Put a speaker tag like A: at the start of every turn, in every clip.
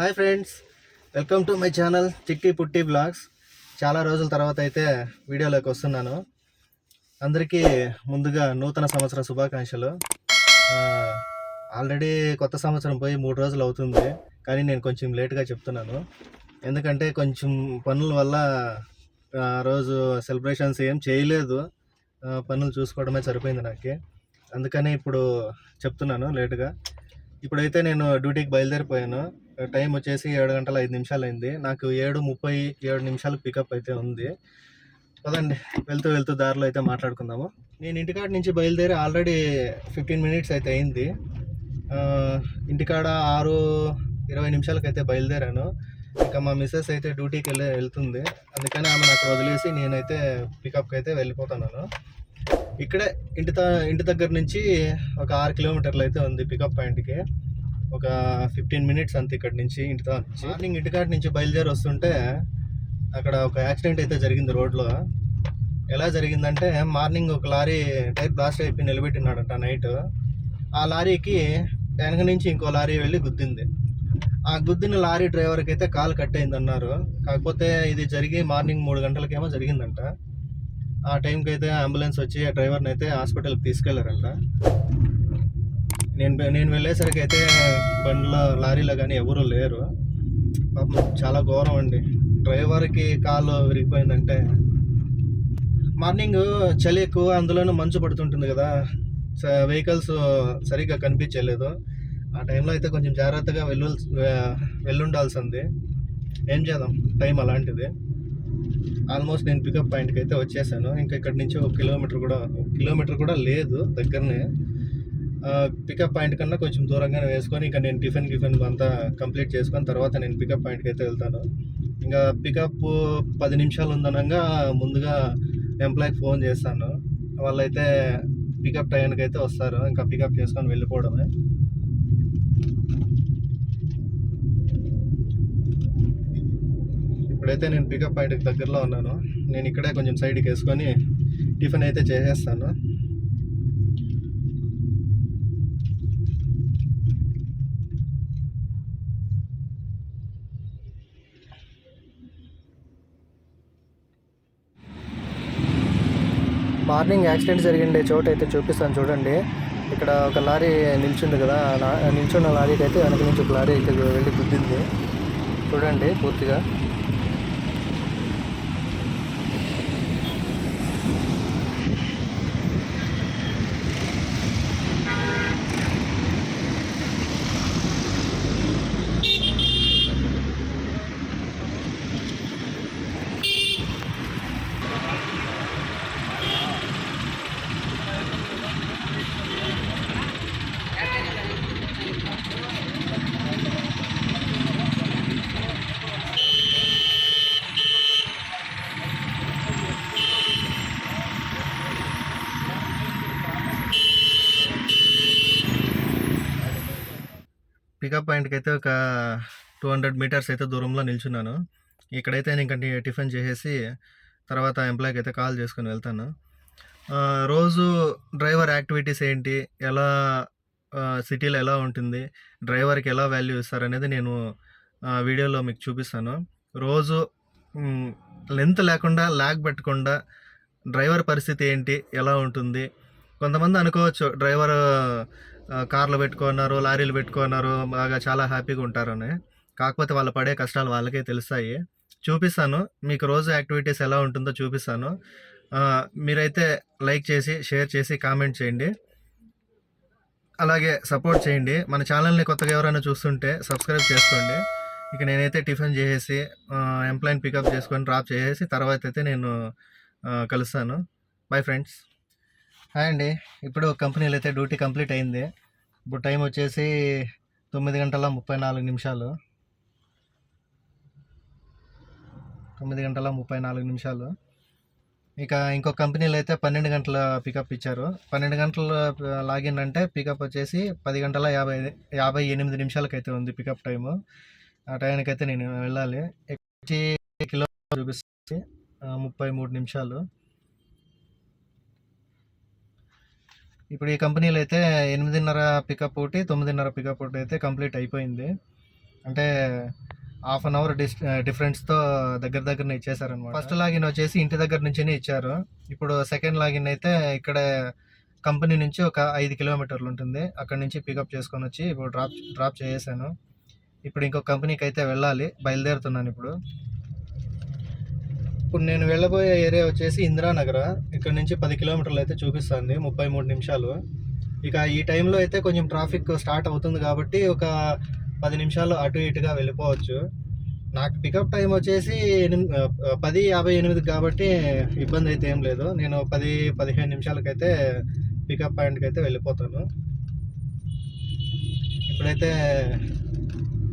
A: Hi friends welcome to my channel Chitti Putti vlogs. చాలా రోజుల తర్వాత అయితే వీడియోలోకి వస్తున్నాను. అందరికీ ముందుగా నూతన సంవత్సర శుభాకాంక్షలు. ఆల్రెడీ కొత్త సంవత్సరం పోయి మూడు రోజులు అవుతుంది కానీ నేను కొంచెం లేట్గా చెప్తున్నాను. ఎందుకంటే కొంచెం పనుల వల్ల ఆ రోజు సెలబ్రేషన్స్ ఏం చేయలేదు. పనులు చూసుకోవడమే సరిపోయింది నాకు. అందుకని ఇప్పుడు చెప్తున్నాను లేటుగా. ఇప్పుడైతే నేను డ్యూటీకి బయలుదేరిపోయాను. టైం వచ్చేసి ఏడు గంటల ఐదు నిమిషాలు అయింది నాకు ఏడు ముప్పై ఏడు నిమిషాలు పికప్ అయితే ఉంది. పదండి వెళ్తూ వెళ్తూ దారిలో అయితే మాట్లాడుకుందాము. నేను ఇంటికాడ నుంచి బయలుదేరి ఆల్రెడీ ఫిఫ్టీన్ మినిట్స్ అయితే అయింది. ఇంటికాడ ఆరు ఇరవై నిమిషాలకైతే అయితే బయలుదేరాను. ఇంకా మా మిస్సెస్ అయితే డ్యూటీకి వెళ్ళి వెళ్తుంది. అందుకని ఆమె నాకు వదిలేసి నేనైతే పికప్కి అయితే వెళ్ళిపోతున్నాను. ఇక్కడే ఇంటి ఇంటి దగ్గర నుంచి ఒక ఆరు కిలోమీటర్లు అయితే ఉంది పికప్ పాయింట్కి. ఒక ఫిఫ్టీన్ మినిట్స్ అంతే ఇక్కడ నుంచి ఇంటి మార్నింగ్ ఇంటికాడ నుంచి బయలుదేరి వస్తుంటే అక్కడ ఒక యాక్సిడెంట్ అయితే జరిగింది రోడ్లో. ఎలా జరిగిందంటే మార్నింగ్ ఒక లారీ టైర్ బ్లాస్ట్ అయిపోయి నిలబెట్టినాడట నైట్. ఆ లారీకి వెనక నుంచి ఇంకో లారీ వెళ్ళి గుద్దింది. ఆ గుద్దిన లారీ డ్రైవర్కి అయితే కాలు కట్ అయింది అన్నారు కాకపోతే ఇది జరిగి మార్నింగ్ మూడు గంటలకేమో జరిగిందంట. ఆ టైంకి అయితే అంబులెన్స్ వచ్చి ఆ డ్రైవర్ని అయితే హాస్పిటల్కి తీసుకెళ్ళారంట. నేను నేను వెళ్ళేసరికి అయితే బండిలో లారీలో కానీ ఎవరు లేరు. పాపం చాలా ఘోరం అండి. డ్రైవర్కి కాలు విరిగిపోయిందంటే. మార్నింగ్ చలి ఎక్కువ అందులోనూ మంచు పడుతుంటుంది కదా. వెహికల్స్ సరిగ్గా కనిపించలేదు. ఆ టైంలో అయితే కొంచెం జాగ్రత్తగా వెళ్ళు వెళ్ళుండాల్సింది. ఏం చేద్దాం? టైం అలాంటిది. ఆల్మోస్ట్ నేను పికప్ పాయింట్కి అయితే వచ్చేసాను. ఇంకా ఇక్కడి నుంచి ఒక కిలోమీటర్ కూడా ఒక కిలోమీటర్ కూడా లేదు దగ్గరనే. పికప్ పాయింట్ కన్నా కొంచెం దూరంగానే వేసుకొని ఇంకా నేను టిఫిన్ గిఫిన్ అంతా కంప్లీట్ చేసుకొని తర్వాత నేను పికప్ పాయింట్కి అయితే వెళ్తాను. ఇంకా పికప్ పది నిమిషాలు ఉందనగా ముందుగా ఎంప్లాయ్కి ఫోన్ చేస్తాను. వాళ్ళైతే పికప్ టైంకి అయితే వస్తారు. ఇంకా పికప్ చేసుకొని వెళ్ళిపోవడమే. ఇప్పుడైతే నేను పికప్ పాయింట్కి దగ్గరలో ఉన్నాను. నేను ఇక్కడే కొంచెం సైడ్కి వేసుకొని టిఫిన్ అయితే చేసేస్తాను. మార్నింగ్ యాక్సిడెంట్ జరిగిండే చోట అయితే చూపిస్తాను చూడండి. ఇక్కడ ఒక లారీ నిల్చుంది కదా నిల్చున్న లారీకి అయితే వెనక నుంచి ఒక లారీ అయితే వెళ్ళి గుద్దింది. చూడండి పూర్తిగా పికప్ పాయింట్కి అయితే ఒక టూ హండ్రెడ్ మీటర్స్ అయితే దూరంలో నిల్చున్నాను. ఇక్కడైతే నేను ఇంకా టిఫిన్ చేసేసి తర్వాత ఎంప్లాయ్కి అయితే కాల్ చేసుకుని వెళ్తాను. రోజు డ్రైవర్ యాక్టివిటీస్ ఏంటి? ఎలా సిటీలో ఎలా ఉంటుంది? డ్రైవర్కి ఎలా వాల్యూ ఇస్తారనేది నేను వీడియోలో మీకు చూపిస్తాను. రోజు లెంత్ లేకుండా ల్యాగ్ పెట్టకుండా డ్రైవర్ పరిస్థితి ఏంటి? ఎలా ఉంటుంది? కొంతమంది అనుకోవచ్చు డ్రైవర్ కార్లు పెట్టుకున్నారు లారీలు పెట్టుకున్నారు బాగా చాలా హ్యాపీగా ఉంటారని. కాకపోతే వాళ్ళు పడే కష్టాలు వాళ్ళకే తెలుస్తాయి. చూపిస్తాను. మీకు రోజు యాక్టివిటీస్ ఎలా ఉంటుందో చూపిస్తాను. మీరైతే లైక్ చేసి షేర్ చేసి కామెంట్ చేయండి. అలాగే సపోర్ట్ చేయండి. మన ఛానల్ని కొత్తగా ఎవరైనా చూస్తుంటే సబ్స్క్రైబ్ చేసుకోండి. ఇక నేనైతే టిఫిన్ చేసేసి ఎంప్లాయిని పికప్ చేసుకొని డ్రాప్ చేసేసి తర్వాత అయితే నేను కలుస్తాను. Bye friends. హాయ్ అండి. ఇప్పుడు కంపెనీలో అయితే డ్యూటీ కంప్లీట్ అయింది. ఇప్పుడు టైం వచ్చేసి తొమ్మిది గంటల ముప్పై నాలుగు నిమిషాలు. తొమ్మిది గంటల ముప్పై నాలుగు నిమిషాలు. ఇక ఇంకో కంపెనీలో అయితే పన్నెండు గంటల పికప్ ఇచ్చారు. పన్నెండు గంటల లాగిన్ అంటే పికప్ వచ్చేసి పది గంటల యాభై యాభై ఎనిమిది నిమిషాలకైతే అయితే ఉంది పికప్ టైము. ఆ టైంకి అయితే నేను వెళ్ళాలి. వచ్చి కిలో చూపిస్తుంది ముప్పై మూడు నిమిషాలు. ఇప్పుడు ఈ కంపెనీలో అయితే ఎనిమిదిన్నర పికప్ ఒకటి తొమ్మిదిన్నర పికప్ ఒకటి అయితే కంప్లీట్ అయిపోయింది. అంటే హాఫ్ అన్ అవర్ డిస్ డిఫరెన్స్తో దగ్గర దగ్గరనే ఇచ్చేసారనమాట ఫస్ట్ లాగిన్ వచ్చేసి ఇంటి దగ్గర నుంచినే ఇచ్చారు. ఇప్పుడు సెకండ్ లాగిన్ అయితే ఇక్కడ కంపెనీ నుంచి ఒక ఐదు కిలోమీటర్లు ఉంటుంది. అక్కడ నుంచి పికప్ చేసుకొని వచ్చి ఇప్పుడు డ్రాప్ డ్రాప్ చేసేసాను. ఇప్పుడు ఇంకో కంపెనీకి అయితే వెళ్ళాలి. బయలుదేరుతున్నాను ఇప్పుడు. ఇప్పుడు నేను వెళ్ళబోయే ఏరియా వచ్చేసి ఇందిరానగర్. ఇక్కడ నుంచి పది కిలోమీటర్లు అయితే చూపిస్తుంది ముప్పై మూడు నిమిషాలు. ఇక ఈ టైంలో అయితే కొంచెం ట్రాఫిక్ స్టార్ట్ అవుతుంది కాబట్టి ఒక పది నిమిషాలు అటు ఇటుగా వెళ్ళిపోవచ్చు. నాకు పికప్ టైం వచ్చేసి ఎనిమిది పది యాభై ఎనిమిది కాబట్టి ఇబ్బంది అయితే ఏం లేదు. నేను పది పదిహేను నిమిషాలకైతే పికప్ పాయింట్కి అయితే వెళ్ళిపోతాను. ఇప్పుడైతే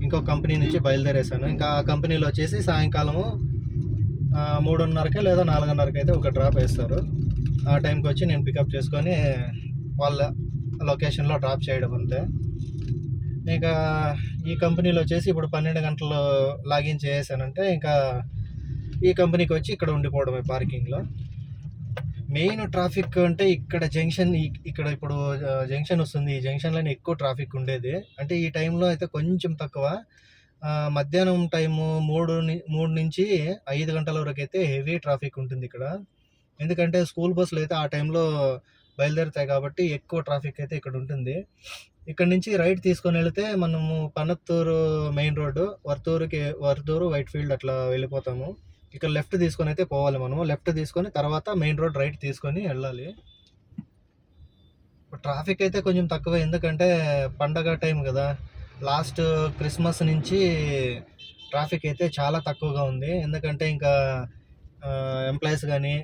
A: ఇంకో కంపెనీ నుంచి బయలుదేరేసాను ఇంకా ఆ కంపెనీలో వచ్చేసి సాయంకాలము మూడున్నరకే లేదా నాలుగున్నరకి అయితే ఒక డ్రాప్ వేస్తారు. ఆ టైంకి వచ్చి నేను పికప్ చేసుకొని వాళ్ళ లొకేషన్లో డ్రాప్ చేయడం అంతే. ఇంకా ఈ కంపెనీలో వచ్చేసి ఇప్పుడు పన్నెండు గంటలు లాగిన్ చేసానంటే ఇంకా ఈ కంపెనీకి వచ్చి ఇక్కడ ఉండిపోవడమే పార్కింగ్లో. మెయిన్ ట్రాఫిక్ అంటే ఇక్కడ జంక్షన్ ఇక్కడ ఇప్పుడు జంక్షన్ వస్తుంది. ఈ జంక్షన్లోనే ఎక్కువ ట్రాఫిక్ ఉండేది. అంటే ఈ టైంలో అయితే కొంచెం తక్కువ. మధ్యాహ్నం టైము మూడు మూడు నుంచి ఐదు గంటల వరకు అయితే హెవీ ట్రాఫిక్ ఉంటుంది ఇక్కడ. ఎందుకంటే స్కూల్ బస్సులు అయితే ఆ టైంలో బయలుదేరుతాయి కాబట్టి ఎక్కువ ట్రాఫిక్ అయితే ఇక్కడ ఉంటుంది. ఇక్కడ నుంచి రైట్ తీసుకొని వెళితే మనము పనత్తూరు మెయిన్ రోడ్డు వర్తూరుకి వర్తూరు వైట్ ఫీల్డ్ అట్లా వెళ్ళిపోతాము. ఇక్కడ లెఫ్ట్ తీసుకొని అయితే పోవాలి మనము. లెఫ్ట్ తీసుకొని తర్వాత మెయిన్ రోడ్ రైట్ తీసుకొని వెళ్ళాలి. ట్రాఫిక్ అయితే కొంచెం తక్కువ. ఎందుకంటే పండగ టైం కదా. లాస్ట్ క్రిస్మస్ నుంచి ట్రాఫిక్ అయితే చాలా తక్కువగా ఉంది. ఎందుకంటే ఇంకా ఎంప్లాయీస్ కానీ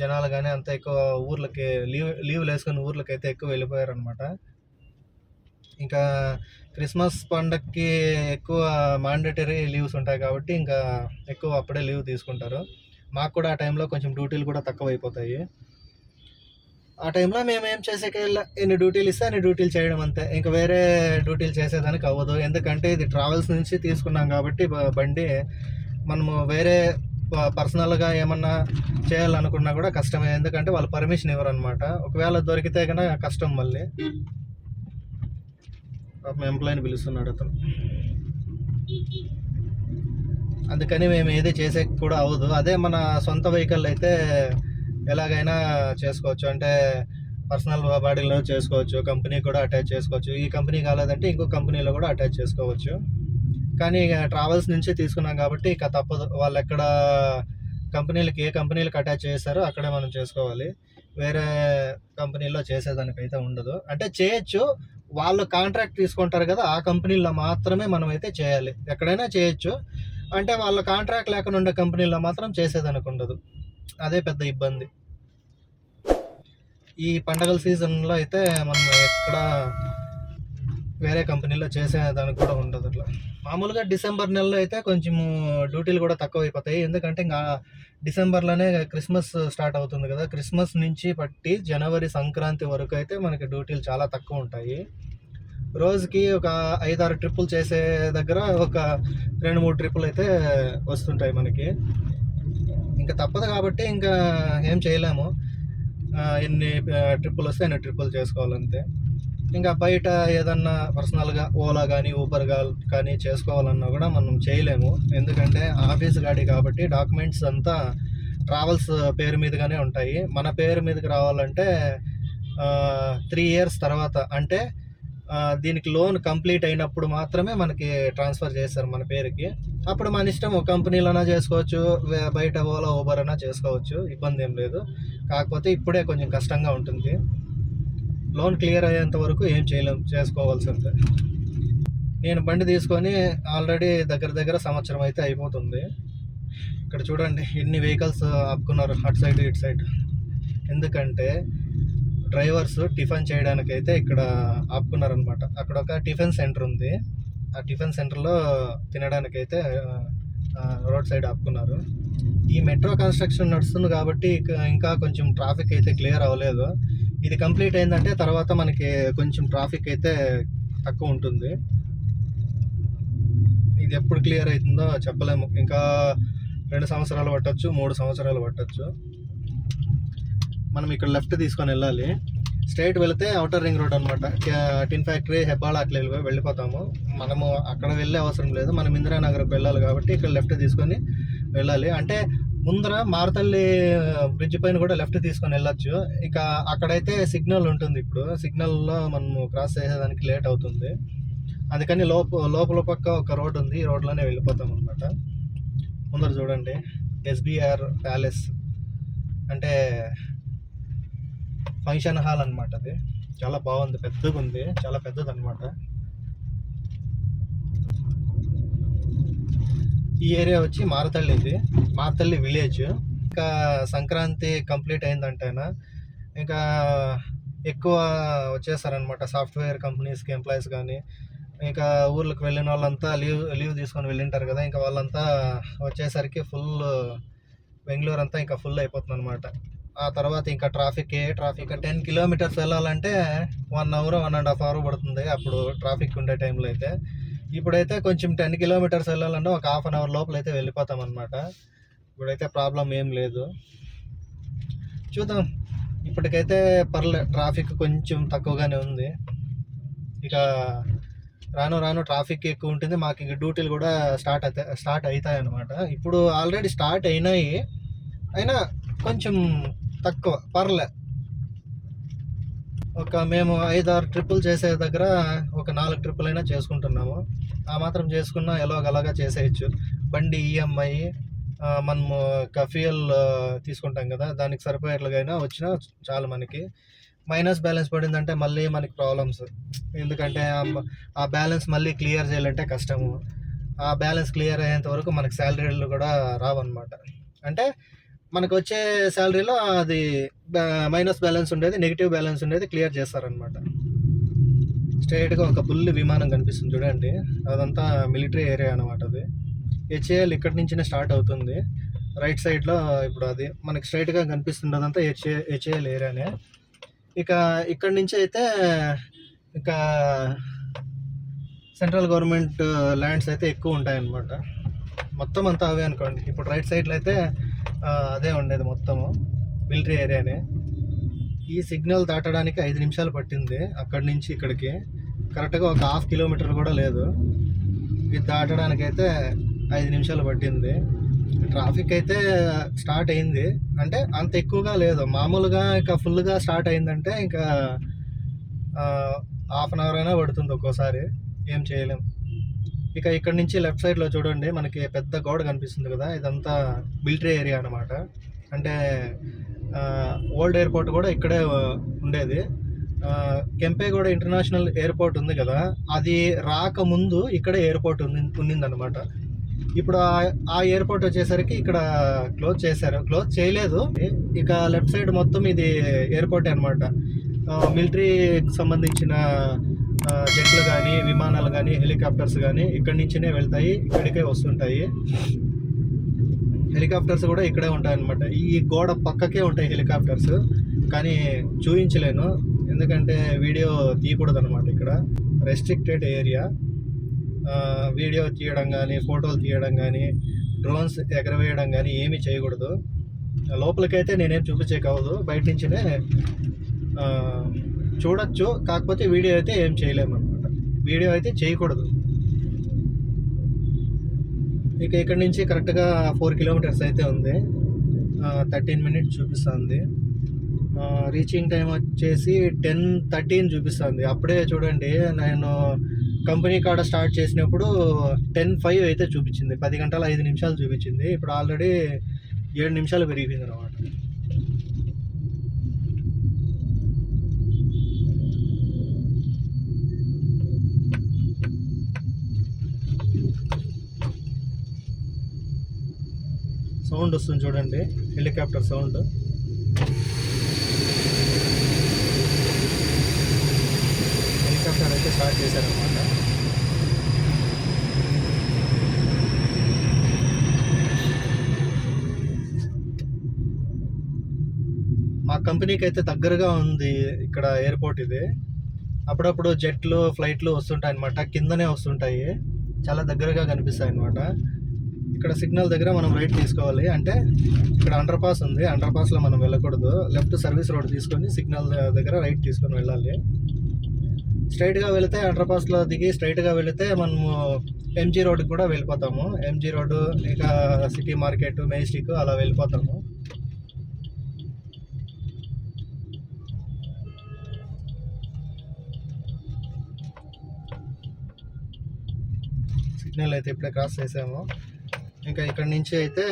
A: జనాలు కానీ అంత ఎక్కువ ఊర్లకి లీవ్ లీవ్లు వేసుకొని ఊర్లకి అయితే ఎక్కువ వెళ్ళిపోయారు అనమాట ఇంకా క్రిస్మస్ పండగకి ఎక్కువ మాండేటరీ లీవ్స్ ఉంటాయి కాబట్టి ఇంకా ఎక్కువ అప్పుడే లీవ్ తీసుకుంటారు. మాకు కూడా ఆ టైంలో కొంచెం డ్యూటీలు కూడా తక్కువ అయిపోతాయి ఆ టైంలో మేము ఏం చేసేకి ఎన్ని డ్యూటీలు ఇస్తే అన్ని డ్యూటీలు చేయడం అంతే. ఇంకా వేరే డ్యూటీలు చేసేదానికి అవ్వదు. ఎందుకంటే ఇది ట్రావెల్స్ నుంచి తీసుకున్నాం కాబట్టి బండి మనము వేరే ప- పర్సనల్గా ఏమన్నా చేయాలనుకున్నా కూడా కష్టమే. ఎందుకంటే వాళ్ళు పర్మిషన్ ఇవ్వరు అనమాట ఒకవేళ దొరికితే కన్నా కష్టం మళ్ళీ. ఎంప్లాయీని పిలుస్తున్నాడు అతను. అందుకని మేము ఏది చేసే కూడా అవ్వదు. అదే మన సొంత వెహికల్ అయితే ఎలాగైనా చేసుకోవచ్చు. అంటే పర్సనల్ బాడీలో చేసుకోవచ్చు కంపెనీ కూడా అటాచ్ చేసుకోవచ్చు. ఈ కంపెనీ కాలేదంటే ఇంకో కంపెనీలో కూడా అటాచ్ చేసుకోవచ్చు. కానీ ఇక ట్రావెల్స్ నుంచి తీసుకున్నాం కాబట్టి ఇక తప్పదు. వాళ్ళు ఎక్కడ కంపెనీలకి ఏ కంపెనీలకు అటాచ్ చేస్తారో అక్కడే మనం చేసుకోవాలి. వేరే కంపెనీలో చేసేదానికైతే ఉండదు. అంటే చేయొచ్చు. వాళ్ళు కాంట్రాక్ట్ తీసుకుంటారు కదా ఆ కంపెనీలో మాత్రమే మనం అయితే చేయాలి. ఎక్కడైనా చేయొచ్చు. అంటే వాళ్ళ కాంట్రాక్ట్ లేకుండా ఉండే కంపెనీలో మాత్రం చేసేదానికి ఉండదు. అదే పెద్ద ఇబ్బంది. ఈ పండగల సీజన్లో అయితే మనం ఎక్కడ వేరే కంపెనీలో చేసే దానికి కూడా ఉండదు అట్లా. మామూలుగా డిసెంబర్ నెలలో అయితే కొంచెము డ్యూటీలు కూడా తక్కువ అయిపోతాయి ఎందుకంటే ఇంకా డిసెంబర్లోనే క్రిస్మస్ స్టార్ట్ అవుతుంది కదా. క్రిస్మస్ నుంచి పట్టి జనవరి సంక్రాంతి వరకు అయితే మనకి డ్యూటీలు చాలా తక్కువ ఉంటాయి. రోజుకి ఒక ఐదారు ట్రిప్పులు చేసే దగ్గర ఒక రెండు మూడు ట్రిప్పులు అయితే వస్తుంటాయి మనకి. ఇంకా తప్పదు కాబట్టి ఇంకా ఏం చేయలేము. ఎన్ని ట్రిప్పులు వస్తే ఎన్ని ట్రిప్పులు చేసుకోవాలంతే. ఇంకా బయట ఏదన్నా పర్సనల్గా ఓలా కానీ ఊబర్ కానీ చేసుకోవాలన్నా కూడా మనం చేయలేము. ఎందుకంటే ఆఫీస్ గాడి కాబట్టి డాక్యుమెంట్స్ అంతా ట్రావెల్స్ పేరు మీదుగానే ఉంటాయి. మన పేరు మీదకి రావాలంటే త్రీ ఇయర్స్ తర్వాత అంటే దీనికి లోన్ కంప్లీట్ అయినప్పుడు మాత్రమే మనకి ట్రాన్స్ఫర్ చేస్తారు మన పేరుకి. అప్పుడు మన ఇష్టం ఒక కంపెనీలోనా చేసుకోవచ్చు బయట ఓలా ఊబర్ అన్నా చేసుకోవచ్చు ఇబ్బంది ఏం లేదు. కాకపోతే ఇప్పుడే కొంచెం కష్టంగా ఉంటుంది. లోన్ క్లియర్ అయ్యేంత వరకు ఏం చేయలేం చేసుకోవాల్సిందే. నేను బండి తీసుకొని ఆల్రెడీ దగ్గర దగ్గర సంవత్సరం అయితే అయిపోతుంది. ఇక్కడ చూడండి ఎన్ని వెహికల్స్ ఆపుకున్నారు అటు సైడ్ ఇటు సైడ్. ఎందుకంటే డ్రైవర్స్ టిఫిన్ చేయడానికి అయితే ఇక్కడ ఆపుకున్నారనమాట అక్కడ ఒక టిఫిన్ సెంటర్ ఉంది. టిఫిన్ సెంటర్లో తినడానికి అయితే రోడ్ సైడ్ ఆపుకున్నారు. ఈ మెట్రో కన్స్ట్రక్షన్ నడుస్తుంది కాబట్టి ఇంకా కొంచెం ట్రాఫిక్ అయితే క్లియర్ అవ్వలేదు. ఇది కంప్లీట్ అయిందంటే తర్వాత మనకి కొంచెం ట్రాఫిక్ అయితే తక్కువ ఉంటుంది. ఇది ఎప్పుడు క్లియర్ అవుతుందో చెప్పలేము. ఇంకా రెండు సంవత్సరాలు పట్టొచ్చు మూడు సంవత్సరాలు పట్టచ్చు. మనం ఇక్కడ లెఫ్ట్ తీసుకొని వెళ్ళాలి. స్ట్రైట్ వెళితే అవుటర్ రింగ్ రోడ్ అనమాట టిన్ ఫ్యాక్టరీ హెబ్బాళ అట్లా వెళ్ళి- వెళ్ళిపోతాము. మనము అక్కడ వెళ్ళే అవసరం లేదు. మనం ఇందిరానగర్కి వెళ్ళాలి కాబట్టి ఇక్కడ లెఫ్ట్ తీసుకొని వెళ్ళాలి. అంటే ముందర మారతల్లి బ్రిడ్జ్ పైన కూడా లెఫ్ట్ తీసుకొని వెళ్ళొచ్చు. ఇక అక్కడైతే సిగ్నల్ ఉంటుంది ఇప్పుడు. సిగ్నల్లో మనము క్రాస్ చేసేదానికి లేట్ అవుతుంది. అందుకని లోప లోపల పక్క ఒక రోడ్ ఉంది. ఈ రోడ్లోనే వెళ్ళిపోతాం అనమాట ముందర చూడండి. SBR palace. అంటే ఫంక్షన్ హాల్ అన్నమాట అది. చాలా బాగుంది పెద్దగా ఉంది చాలా పెద్దది అనమాట ఈ ఏరియా వచ్చి మారతల్లి ఇది. మారతల్లి విలేజ్. ఇంకా సంక్రాంతి కంప్లీట్ అయిందంటేనా ఇంకా ఎక్కువ వచ్చేసారనమాట సాఫ్ట్వేర్ కంపెనీస్కి ఎంప్లాయీస్ కానీ ఇంకా ఊర్లకు వెళ్ళిన వాళ్ళంతా లీవ్ లీవ్ తీసుకొని వెళ్ళింటారు కదా ఇంకా వాళ్ళంతా వచ్చేసరికి ఫుల్ బెంగళూరు అంతా ఇంకా ఫుల్ అయిపోతుంది అనమాట ఆ తర్వాత ఇంకా ట్రాఫిక్ ఏ ట్రాఫిక్ టెన్ కిలోమీటర్స్ వెళ్ళాలంటే one hour one and half hour పడుతుంది అప్పుడు ట్రాఫిక్ ఉండే టైంలో అయితే. ఇప్పుడైతే కొంచెం టెన్ కిలోమీటర్స్ వెళ్ళాలంటే ఒక హాఫ్ అన్ అవర్ లోపల అయితే వెళ్ళిపోతాం అనమాట ఇప్పుడైతే ప్రాబ్లం ఏం లేదు. చూద్దాం. ఇప్పటికైతే పర్లే ట్రాఫిక్ కొంచెం తక్కువగానే ఉంది. ఇక రాను రాను ట్రాఫిక్ ఎక్కువ ఉంటుంది. మాకు ఇంక డ్యూటీలు కూడా స్టార్ట్ అవుతాయి స్టార్ట్ అవుతాయి అనమాట ఇప్పుడు ఆల్రెడీ స్టార్ట్ అయినాయి. అయినా కొంచెం తక్కువ పర్లే. ఒక మేము ఐదు ఆరు ట్రిప్పులు చేసే దగ్గర ఒక నాలుగు ట్రిప్పులు అయినా చేసుకుంటున్నాము. ఆ మాత్రం చేసుకున్నా ఎలాగలాగా చేసేయచ్చు. బండి ఈఎంఐ మనము ఫ్యూయల్ తీసుకుంటాం కదా దానికి సరిపోయేట్లుగైనా వచ్చినా చాలు మనకి. మైనస్ బ్యాలెన్స్ పడిందంటే మళ్ళీ మనకి ప్రాబ్లమ్స్. ఎందుకంటే ఆ- ఆ బ్యాలెన్స్ మళ్ళీ క్లియర్ చేయాలంటే కష్టము. ఆ బ్యాలెన్స్ క్లియర్ అయ్యేంత వరకు మనకి శాలరీలు కూడా రావన్నమాట. అంటే మనకు వచ్చే శాలరీలో అది మైనస్ బ్యాలెన్స్ ఉండేది నెగిటివ్ బ్యాలెన్స్ ఉండేది క్లియర్ చేస్తారనమాట స్ట్రైట్గా ఒక బుల్లి విమానం కనిపిస్తుంది చూడండి. అదంతా మిలిటరీ ఏరియా అనమాట అది. హెచ్ఏఎల్ ఇక్కడి నుంచినే స్టార్ట్ అవుతుంది. రైట్ సైడ్లో ఇప్పుడు అది మనకి స్ట్రైట్గా కనిపిస్తుంది అదంతా హెచ్ఏ హెచ్ఏఎల్ ఏరియానే. ఇక ఇక్కడి నుంచి అయితే ఇక సెంట్రల్ గవర్నమెంట్ ల్యాండ్స్ అయితే ఎక్కువ ఉంటాయన్నమాట. మొత్తం అంతా అవే అనుకోండి. ఇప్పుడు రైట్ సైడ్లో అయితే అదే ఉండేది మొత్తము మిలిటరీ ఏరియానే. ఈ సిగ్నల్ దాటడానికి ఐదు నిమిషాలు పట్టింది అక్కడి నుంచి ఇక్కడికి. కరెక్ట్గా ఒక హాఫ్ కిలోమీటర్ కూడా లేదు. ఇది దాటడానికి అయితే ఐదు నిమిషాలు పట్టింది. ట్రాఫిక్ అయితే స్టార్ట్ అయింది. అంటే అంత ఎక్కువగా లేదు. మామూలుగా ఇంకా ఫుల్గా స్టార్ట్ అయిందంటే ఇంకా హాఫ్ అన్ అవర్ అయినా పడుతుంది ఒక్కోసారి. ఏం చేయలేం. ఇక ఇక్కడ నుంచి లెఫ్ట్ సైడ్లో చూడండి మనకి పెద్ద గోడ కనిపిస్తుంది కదా ఇదంతా మిలిటరీ ఏరియా అనమాట అంటే ఓల్డ్ ఎయిర్పోర్ట్ కూడా ఇక్కడే ఉండేది. ఆ, కెంపేగౌడ ఇంటర్నేషనల్ ఎయిర్పోర్ట్ ఉంది కదా అది రాకముందు ఇక్కడే ఎయిర్పోర్ట్ ఉంది ఉన్నిందనమాట ఇప్పుడు ఆ- ఆ ఎయిర్పోర్ట్ వచ్చేసరికి ఇక్కడ క్లోజ్ చేశారు. క్లోజ్ చేయలేదు. ఇక లెఫ్ట్ సైడ్ మొత్తం ఇది ఎయిర్పోర్ట్ అనమాట మిలిటరీకి సంబంధించిన జెట్లు కానీ విమానాలు కానీ హెలికాప్టర్స్ కానీ ఇక్కడి నుంచినే వెళ్తాయి ఇక్కడికే వస్తుంటాయి. హెలికాప్టర్స్ కూడా ఇక్కడే ఉంటాయి అనమాట ఈ గోడ పక్కకే ఉంటాయి హెలికాప్టర్స్ కానీ చూపించలేను ఎందుకంటే వీడియో తీయకూడదు అనమాట ఇక్కడ రెస్ట్రిక్టెడ్ ఏరియా వీడియో తీయడం కానీ ఫోటోలు తీయడం కానీ డ్రోన్స్ ఎగరవేయడం కానీ ఏమీ చేయకూడదు. లోపలికైతే నేనేం చూపించే కావదు బయట నుంచినే చూడొచ్చు కాకపోతే వీడియో అయితే ఏం చేయలేము అనమాట వీడియో అయితే చేయకూడదు. ఇక ఇక్కడ నుంచి కరెక్ట్గా ఫోర్ కిలోమీటర్స్ అయితే ఉంది. థర్టీన్ మినిట్స్ చూపిస్తుంది. రీచింగ్ టైం వచ్చేసి టెన్ థర్టీన్ చూపిస్తుంది. అప్పుడే చూడండి నేను కంపెనీ కాడ స్టార్ట్ చేసినప్పుడు టెన్ ఫైవ్ అయితే చూపించింది. పది గంటల ఐదు నిమిషాలు చూపించింది. ఇప్పుడు ఆల్రెడీ ఏడు నిమిషాలు పెరిగిపోయింది అనమాట సౌండ్ వస్తుంది చూడండి హెలికాప్టర్ సౌండ్. హెలికాప్టర్ అయితే స్టార్ట్ చేశారనమాట మా కంపెనీకి అయితే దగ్గరగా ఉంది ఇక్కడ ఎయిర్పోర్ట్ ఇది. అప్పుడప్పుడు జెట్లు ఫ్లైట్లు వస్తుంటాయి అనమాట కిందనే వస్తుంటాయి. చాలా దగ్గరగా కనిపిస్తాయి అనమాట ఇక్కడ సిగ్నల్ దగ్గర మనం రైట్ తీసుకోవాలి. అంటే ఇక్కడ అండర్ పాస్ ఉంది. అండర్ పాస్లో మనం వెళ్ళకూడదు. లెఫ్ట్ సర్వీస్ రోడ్ తీసుకొని సిగ్నల్ దగ్గర రైట్ తీసుకొని వెళ్ళాలి. స్ట్రైట్గా వెళితే అండర్ పాస్లో దిగి స్ట్రైట్గా వెళితే మనము ఎంజీ రోడ్కి కూడా వెళ్ళిపోతాము. ఎంజీ రోడ్డు ఇక సిటీ మార్కెట్ మెజిస్టిక్ అలా వెళ్ళిపోతాము. సిగ్నల్ అయితే ఇప్పుడే క్రాస్ చేసాము. ఇంకా ఇక్కడ నుంచి అయితే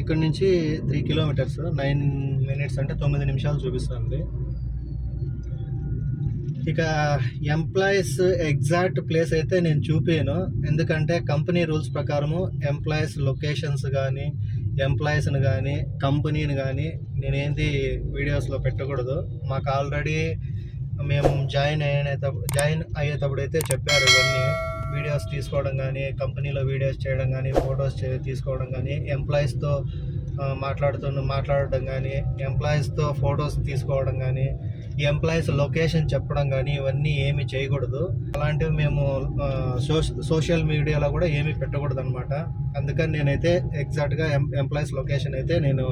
A: ఇక్కడ నుంచి త్రీ కిలోమీటర్స్ నైన్ మినిట్స్ అంటే తొమ్మిది నిమిషాలు చూపిస్తుంది. ఇక ఎంప్లాయీస్ ఎగ్జాక్ట్ ప్లేస్ అయితే నేను చూపాను ఎందుకంటే కంపెనీ రూల్స్ ప్రకారము ఎంప్లాయీస్ లొకేషన్స్ కానీ ఎంప్లాయీస్ని కానీ కంపెనీని కానీ నేనేంది వీడియోస్లో పెట్టకూడదు. మాకు ఆల్రెడీ మేము జాయిన్ అయినప్పుడు జాయిన్ అయ్యేటప్పుడు అయితే చెప్పారు ఇవన్నీ. వీడియోస్ తీసుకోవడం కానీ కంపెనీలో వీడియోస్ చేయడం కానీ ఫొటోస్ తీసుకోవడం కానీ ఎంప్లాయీస్తో మాట్లాడుతున్న మాట్లాడడం కానీ ఎంప్లాయీస్తో ఫొటోస్ తీసుకోవడం కానీ ఎంప్లాయీస్ లొకేషన్ చెప్పడం కానీ ఇవన్నీ ఏమి చేయకూడదు. అలాంటివి మేము సోషల్ మీడియాలో కూడా ఏమీ పెట్టకూడదు అనమాట అందుకని నేనైతే ఎగ్జాక్ట్గా ఎం ఎంప్లాయీస్ లొకేషన్ అయితే నేను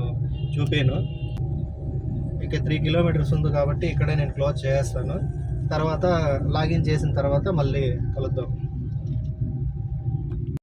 A: చూపాను. ఇక త్రీ కిలోమీటర్స్ ఉంది కాబట్టి ఇక్కడే నేను క్లోజ్ చేస్తాను. తర్వాత లాగిన్ చేసిన తర్వాత మళ్ళీ కలుద్దాం.